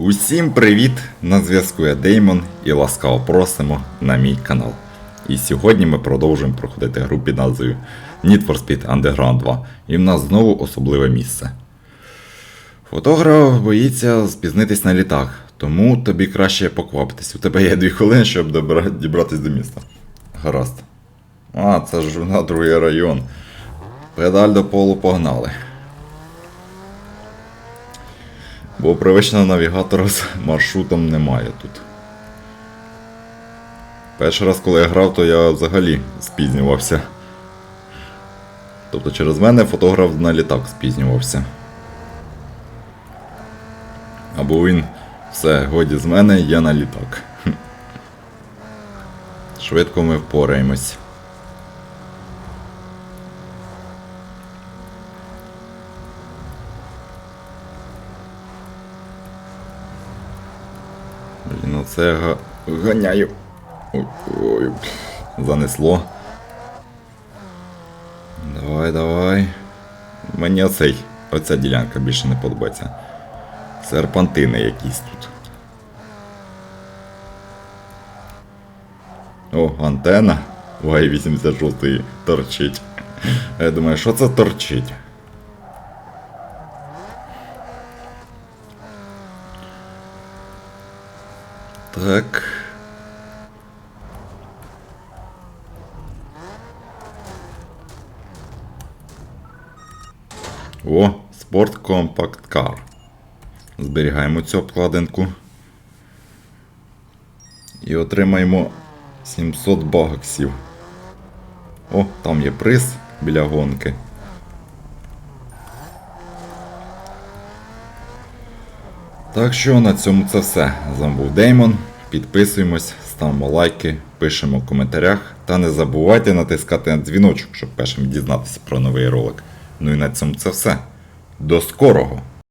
Усім привіт! На зв'язку я Деймон і ласкаво просимо на мій канал. І сьогодні ми продовжуємо проходити гру під назвою Need for Speed Underground 2. І в нас знову особливе місце. Фотограф боїться спізнитись на літак, тому тобі краще поквапитись. У тебе є дві хвилини, щоб добра... дібратись до міста. Гаразд. А, це ж на другий район. Педаль до полу погнали. Бо привичного навігатора з маршрутом немає тут. Перший раз, коли я грав, то я взагалі спізнювався. Тобто через мене фотограф на літак спізнювався. Або він все, годі з мене, я на літак. Швидко ми впораємось. Блін, ну це я га... ганяю. Ой, ой, занесло. Давай, давай. Мені оцей, оця ділянка більше не подобається. Серпантини якісь тут. О, антена. Вай 86 торчить. Я думаю, що це торчить? Так. О, Sport Compact Car. Зберігаємо цю обкладинку. І отримаємо 700 баксів. О, там є приз біля гонки. Так що на цьому це все. З вами був Деймон. Підписуємось, ставимо лайки, пишемо в коментарях. Та не забувайте натискати на дзвіночок, щоб першим дізнатися про новий ролик. Ну і на цьому це все. До скорого!